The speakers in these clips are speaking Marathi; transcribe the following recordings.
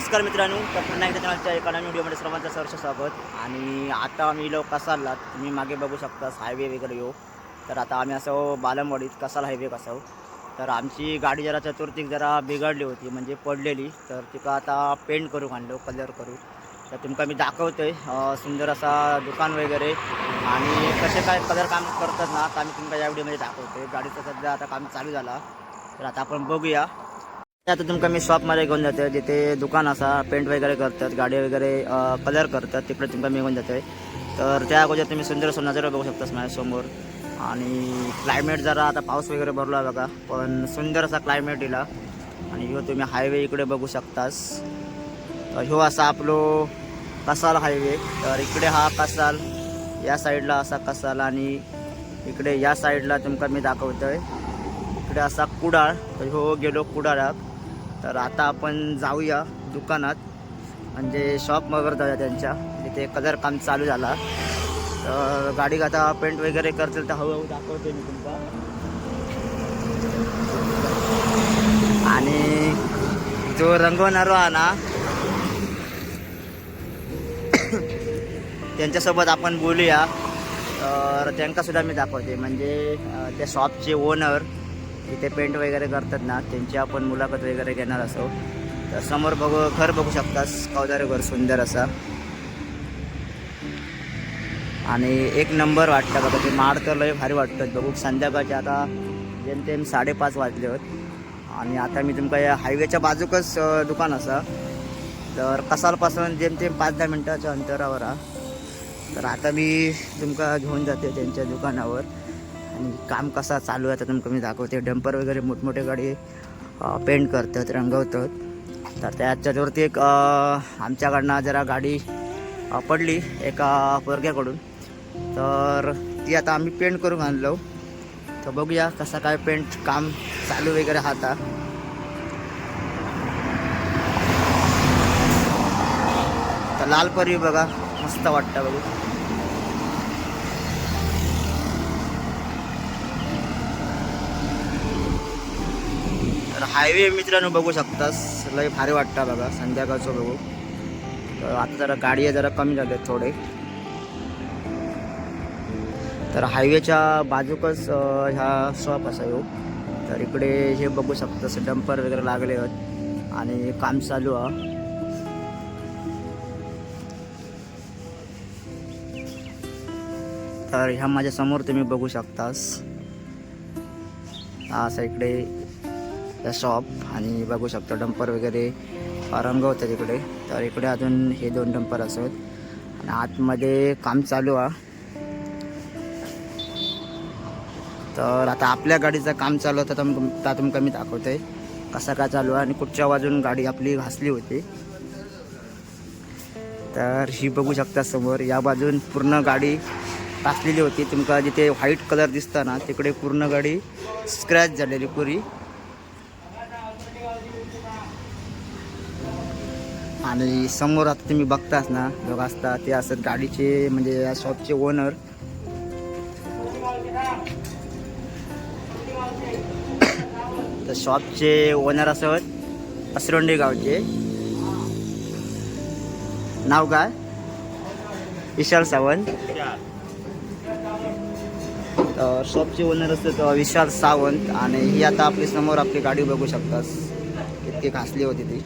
नमस्कार मित्रांनो तर पुन्हा एकदा चॅनलच्या एका नवीन व्हिडिओमध्ये सर्वांचं सहर्ष स्वागत. आणि आता आम्ही लोक कसारला तुम्ही मागे बघू शकता हायवे वगैरे येऊ. तर आता आम्ही असं बालमवाडीत कसाल हायवे कसाव तर आमची गाडी जरा चतुर्थीक जरा बिघडली होती म्हणजे पडलेली. तर तिका आता पेंट करू आणलो कलर करू तर तुमका मी दाखवतो आहे सुंदर असा दुकान वगैरे. आणि कसे काय कलर काम करतात ना आता आम्ही तुमका या व्हिडिओमध्ये आहे गाडीचं सध्या आता काम चालू झाला. तर आता आपण बघूया. आता तुमका मी शॉपमध्ये घेऊन जातोय जिथे दुकान असा पेंट वगैरे करतात गाडी वगैरे कलर करतात तिकडे तुमका मी घेऊन जातोय. तर त्या अगोदर तुम्ही सुंदर सो नजर बघू शकतास माझ्यासमोर आणि क्लायमेट जरा आता पाऊस वगैरे भरला बघा पण सुंदर असा क्लायमेट दिला आणि ह्यो तुम्ही हायवे इकडे बघू शकतास. तर ह्यो असा आपलो कसाल हायवे तर इकडे हा कसाल या साईडला असा कसाल आणि इकडे या साईडला तुमका मी दाखवतोय. इकडे असा कुडाळ तर ह्यो गेलो कुडाळात तर आता आपण जाऊया दुकानात. म्हणजे शॉप वगैरे जाऊया त्यांच्या. तिथे कलर काम चालू झाला. तर गाडी आता पेंट वगैरे करतील तर हळूहळू दाखवते मी तुमचा आणि जो रंगवणारो हा ना त्यांच्यासोबत आपण बोलूया. तर त्यांकासुद्धा मी दाखवते. म्हणजे त्या शॉपचे ओनर इथे पेंट वगैरे करतात ना त्यांची आपण मुलाखत वगैरे घेणार असो. तर समोर बघू घर बघू शकतास कवदारे घर सुंदर असा. आणि एक नंबर वाटतं बघा ते माड तर लय भारी वाटतं. बघू संध्याकाळचे आता जेमतेम साडेपाच वाजले होत. आणि आता मी तुमका या हायवेच्या बाजूकच दुकान असा. तर कसालपासून जेमतेम पाच दहा मिनटाच्या अंतरावर हा. तर आता मी तुमका घेऊन जाते त्यांच्या दुकानावर. काम कसा चालू आहे तर तुमका मी दाखवते. डंपर वगैरे मोठमोठे गाडी पेंट करतात रंगवतात. तर त्याच्यावरती एक आमच्याकडनं जरा गाडी पडली एका पोरग्याकडून. तर ती आता आम्ही पेंट करून आणलो. तर बघूया कसा काय पेंट काम चालू वगैरे हाता तर लाल परी बघा मस्त वाटतं बघू. हायवे मित्रांनो बघू शकतास. लय भारी वाटतं बघा संध्याकाळचं बघू. तर आता जरा गाडी जरा कमी झाले थोडे. तर हायवेच्या बाजूकच ह्या शॉप असा येऊ हो. तर इकडे हे बघू शकतास डंपर वगैरे लागले आहेत आणि काम चालू आहे. तर ह्या माझ्यासमोर तुम्ही बघू शकतास. असं इकडे या शॉप आणि बघू शकता डंपर वगैरे रंगवतात इकडे तर इकडे अजून हे दोन डंपर असत. आणि आतमध्ये काम चालू आहे तर आता आपल्या गाडीचं काम चालू होतं तर तुमका तुमका मी दाखवतोय. कसा काय चालू आहे आणि कुठच्या बाजून गाडी आपली घासली होती. तर ही बघू शकता समोर. या बाजून पूर्ण गाडी टाकलेली होती. तुमका जिथे व्हाईट कलर दिसता ना तिकडे पूर्ण गाडी स्क्रॅच झालेली पुरी. आणि समोर आता तुम्ही बघताच ना लोक असता ते असत गाडीचे म्हणजे या शॉपचे ओनर तर शॉपचे ओनर असत असरोंडे गावचे. नाव काय? विशाल सावंत. तर शॉपचे ओनर असतात विशाल सावंत. आणि ही आता आपली समोर आपली गाडी बघू शकतास. इतकी घासली होती ती.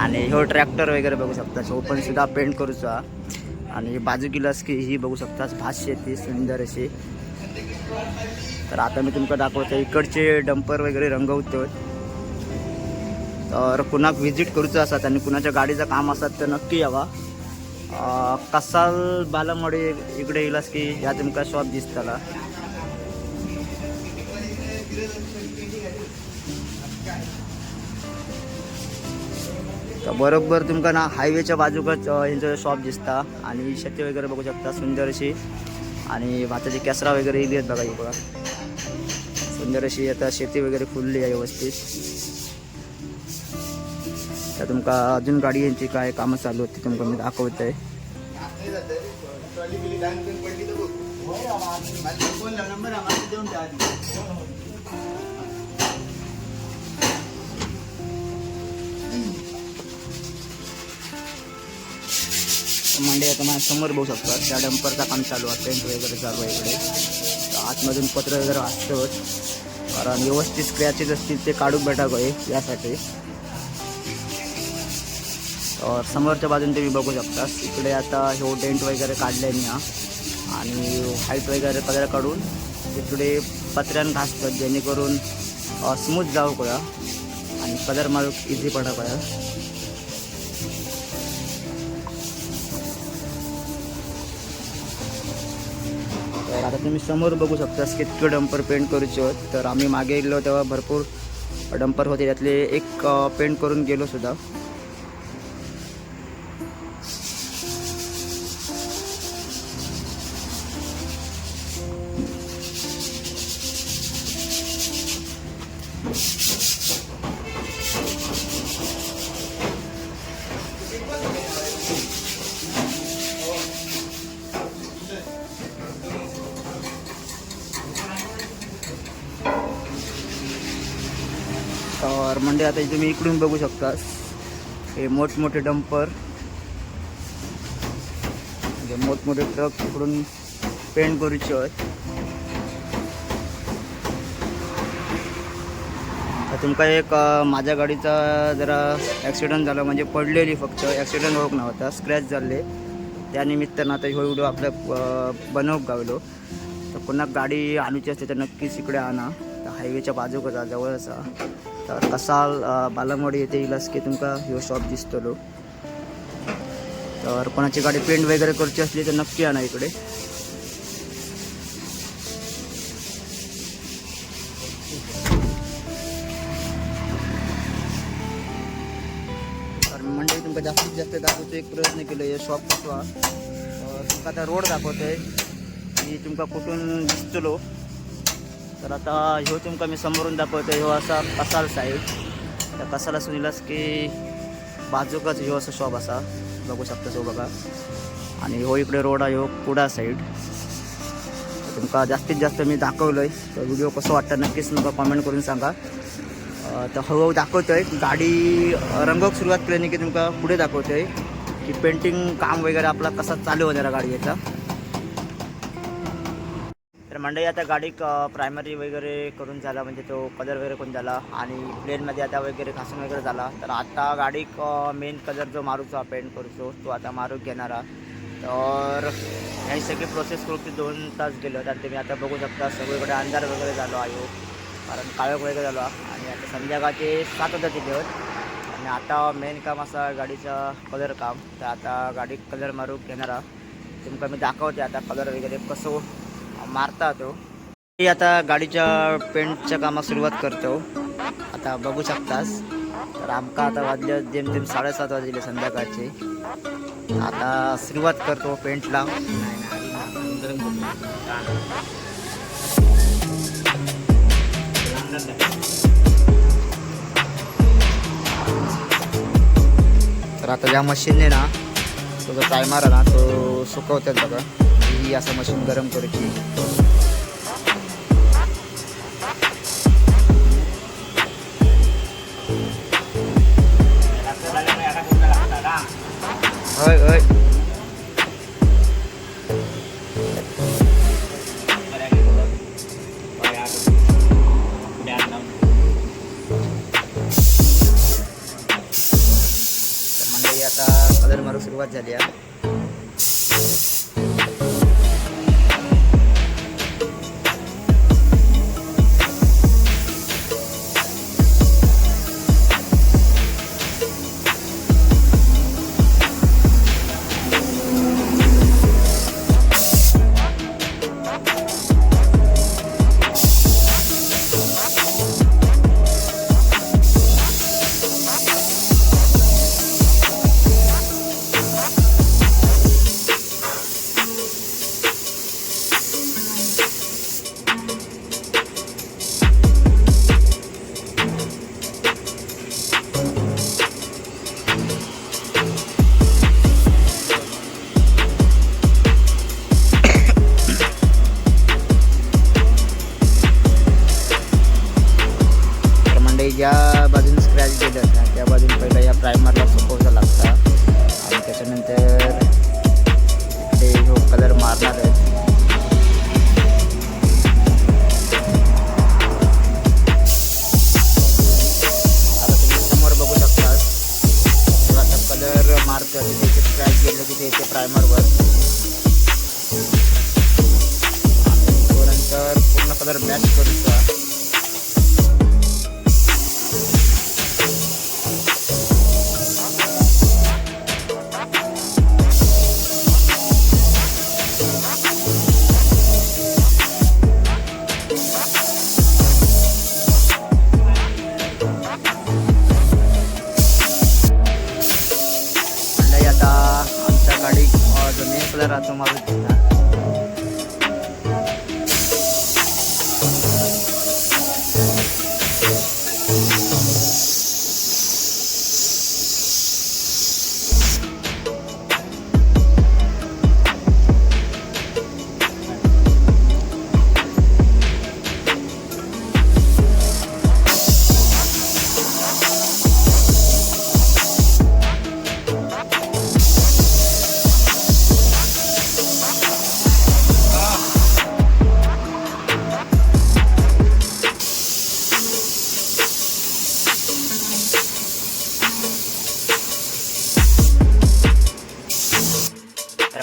आणि ह्यो ट्रॅक्टर वगैरे बघू शकतास हो पण सुद्धा पेंट करूचा. आणि बाजू गेलास की ही बघू शकतास. भात शेती सुंदर अशी. तर आता मी तुमका दाखवतो इकडचे डंपर वगैरे रंगवतो तर कुणाक व्हिजिट करूचं असतात आणि कुणाच्या गाडीचं काम असतात तर नक्की यावा. कसाल बालामडे इकडे येईलास की ह्या तुमका शॉप दिसताला तर बरोबर तुमका ना हायवेच्या बाजूकच यांचं शॉप दिसता आणि शेती वगैरे बघू शकता सुंदर अशी आणि भाताची कॅसरा वगैरे इली आहेत बघा इकडं सुंदर अशी आता शेती वगैरे फुलली आहे व्यवस्थित तर तुमका अजून गाडी यांची काय कामं चालू होती तुमका मी दाखवतोय मंडे आता माझ्यासमोर बघू शकतात त्या डंपरचा काम चालू आहे टेंट वगैरे चालू आहे इकडे. आतमधून पत्र वगैरे वाचतोच. कारण व्यवस्थित स्क्रॅचेस असतील ते काढून भेटावं आहे यासाठी. तर समोरच्या बाजून तुम्ही बघू शकता इकडे आता हो डेंट वगैरे काढले मी हा. आणि हाईट वगैरे कलर काढून इकडे पत्र्यान घासतात जेणेकरून स्मूथ जाऊ कळा आणि कलर मारू इझी पडा कळा आता तुम्ही समोर बघू शकता कितके डंपर पेंट करूचे होत. तर आम्ही मागे गेलो तेव्हा भरपूर डंपर होते. त्यातले एक पेंट करून गेलो सुद्धा. तर म्हणजे आता तुम्ही इकडून बघू शकता. हे मोठमोठे डंपर. म्हणजे मोठमोठे ट्रक इकडून पेंट करूचे आहेत. तुमका एक माझ्या गाडीचा जरा ॲक्सिडेंट झाला म्हणजे पडलेली फक्त. ॲक्सिडेंट होऊक नव्हता स्क्रॅच झाले. त्यानिमित्तानं आता ह्यो व्हिडिओ आपल्या बनवूक गावलो. तर पुन्हा गाडी आणूची असते तर नक्कीच इकडे आणा. तर हायवेच्या बाजूकच जा जवळच तर कसाल बालामोडी येथे येईलच की तुमका ह्यो शॉप दिसतलो. तर कोणाची गाडी पेंट वगैरे करची असली तर नक्की आणा इकडे. तर म्हणजे तुमका जास्तीत जास्त दाखवतो एक प्रयत्न केलो हे शॉप कसवा तुमका आता रोड दाखवतोय. की तुमका कुठून दिसतलो. तर आता ह्यो तुमका मी समोरून दाखवतो ह्यो असा कसाल साईड त्या कसाला सुनिलास की बाजूकच ह्यो असा शॉप असा. बघू शकता तो बघा. आणि ह्यो इकडे रोड आहे ह्यो कुडा साईड तुमका जास्तीत जास्त मी दाखवलोय. तर व्हिडिओ कसं वाटतं नक्कीच तुमका कमेंट करून सांगा. तर हळूहळू आहे गाडी रंगवक रंगक सुरुवात केल्याने की तुमका पुढे दाखवतो आहे की पेंटिंग काम वगैरे आपला कसा चालू होणार गाडीचा. गाडी याचा तर मंडळी आता गाडी प्रायमरी वगैरे करून झाला म्हणजे तो कलर वगैरे करून झाला आणि प्लेनमध्ये आता वगैरे घासून वगैरे झाला. तर आता गाडीक मेन कलर जो मारूचा पेंट करूचो तो आता मारूक घेणार. तर हे सगळी प्रोसेस करून ते दोन तास गेलो तर तुम्ही आता बघू शकता सगळीकडे अंधार वगैरे झालो आहे. कारण काळोख वगैरे झालो. आणि आता संध्याकाळचे सात होता तिथे होत. आणि आता मेन काम असा गाडीचा कलर काम. तर आता गाडी कलर मारूक घेणार. तुमका मी दाखवते आता कलर वगैरे कसं मारता तो. मी आता गाडीच्या पेंटच्या कामात सुरुवात करतो. आता बघू शकतास. तर आमका आता वाजले जेमतेम साडेसात वाजले संध्याकाळचे. आता सुरुवात करतो पेंटला. तर आता ज्या मशीनने ना तो जो टायमार आहे ना तो सुकवतात बघा. ही असं मशीन गरम करायची होय होय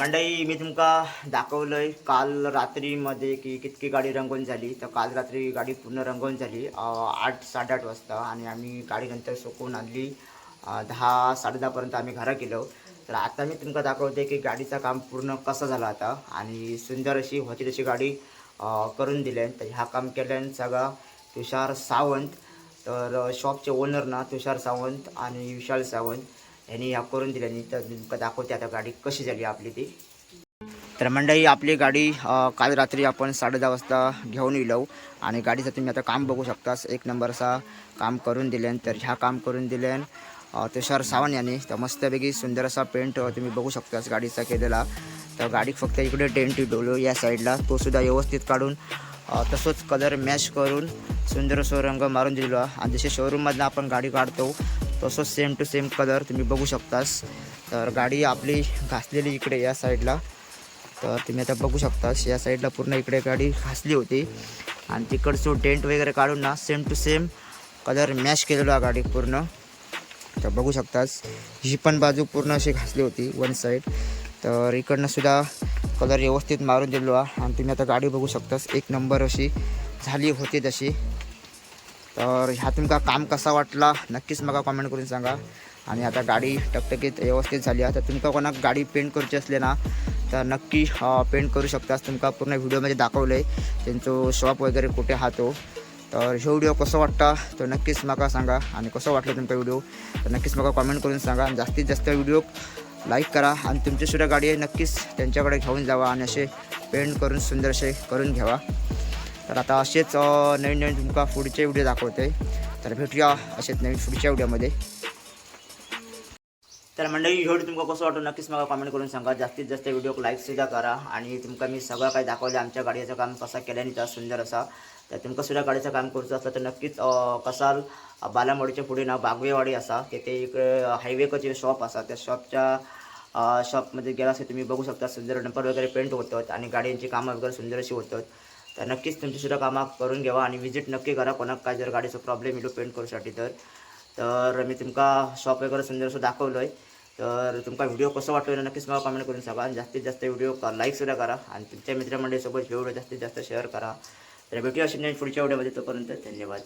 मंडई मी तुमका दाखवलंय काल रात्रीमध्ये की कितकी गाडी रंगवून झाली. तर काल रात्री गाडी पूर्ण रंगवून झाली. आठ साडेआठ वाजता आणि आम्ही गाडी नंतर सुकवून आणली. दहा साडेदहापर्यंत आम्ही घरा गेलो तर आता मी तुमका दाखवते की गाडीचं काम पूर्ण कसं झालं आता. आणि सुंदर अशी होती तशी गाडी करून दिली. तर ह्या काम केल्यान सगळा तुषार सावंत तर शॉपचे ओनर ना तुषार सावंत आणि विशाल सावंत ह्याने ह्या करून दिल्याने तर मी दाखवते आता गाडी कशी झाली आपली ती. तर मंडळी आपली गाडी काल रात्री आपण साडे दहा वाजता घेऊन येलो आणि गाडीचं तुम्ही आता काम बघू शकतास. एक नंबरचा काम करून दिल्यान तर ह्या काम करून दिल्यान तुषार सावंत यांनी. तर मस्तपैकी सुंदर असा पेंट तुम्ही बघू शकतास गाडीचा केलेला. तर गाडी फक्त इकडे डेंट डोलो या साईडला. तो सुद्धा व्यवस्थित काढून तसंच कलर मॅच करून सुंदर असं रंग मारून दिलेला. आणि जसे शोरूममधनं आपण गाडी काढतो तसंच सेम टू सेम कलर तुम्ही बघू शकतास. तर गाडी आपली घासलेली इकडे या साईडला तर तुम्ही आता बघू शकता या साईडला पूर्ण इकडे गाडी घासली होती. आणि तिकडचं डेंट वगैरे काढून ना same to same colour match केलेला गाडी पूर्ण. तर बघू शकतास ही पण बाजू पूर्ण अशी घासली होती वन साईड तर इकडनं सुद्धा कलर व्यवस्थित मारून दिलेलो आणि तुम्ही आता गाडी बघू शकतास एक नंबर अशी झाली होती तशी. तर ह्या तुमका काम कसा वाटला? नक्कीच मला कमेंट करून सांगा. आणि आता गाडी टकटकीत व्यवस्थित झाली आता तुमका कोणाक गाडी पेंट करूची असले ना तर नक्की पेंट करू शकतास तुमका पूर्ण व्हिडिओमध्ये दाखवलं आहे त्यांचं शॉप वगैरे कुठे हातो तर हे व्हिडिओ कसं वाटता तर नक्कीच मला सांगा. आणि कसं वाटलं तुमचा व्हिडिओ तर नक्कीच मला कमेंट करून सांगा. आणि जास्तीत जास्त व्हिडिओ लाईक करा. आणि तुमचीसुद्धा गाडी आहे नक्कीच त्यांच्याकडे घेऊन जावा. आणि असे पेंट करून सुंदर असे करून घ्यावा. तर आता असेच नवीन नवीन तुमका पुढचे व्हिडिओ आहे तर भेटूया असेच नवीन पुढच्या व्हिडिओमध्ये तर मंडळी व्हिडिओ तुमका कसं वाटतं नक्कीच मला कमेंट करून सांगा. जास्तीत जास्त व्हिडिओ लाईकसुद्धा करा आणि तुमका मी सगळं काही दाखवलं. आमच्या गाडीचं काम कसं केल्याने त्या सुंदर असा. तर तुमका सुद्धा गाडीचं काम करूचं असलं तर नक्कीच कसाल बालामोडीच्या पुढे ना बागवेवाडी असा तिथे एक हायवेकचे शॉप असा त्या शॉपच्या शॉपमध्ये गेला असेल तुम्ही बघू शकता. सुंदर नंबर वगैरे पेंट होतात आणि गाड्यांची कामं वगैरे सुंदर अशी होतात. तर नक्कीच तुमचीसुद्धा कामं करून घ्यावा आणि विजिट नक्की करा. कोणाक काय जर गाडीचा प्रॉब्लेम येतो पेंट करूसाठी तर. तर मी तुमका शॉप वगैरे सुंदर दाखवलं आहे तर तुमका व्हिडिओ कसं वाटलं ना नक्कीच मला कमेंट करून सांगा. आणि जास्तीत जास्त व्हिडिओ लाईकसुद्धा करा. आणि तुमच्या मित्रमंडळीसोबत व्हिडिओ जास्तीत जास्त शेअर करा. तर भेटूया अशी नाही पुढच्या व्हिडिओमध्ये तोपर्यंत धन्यवाद.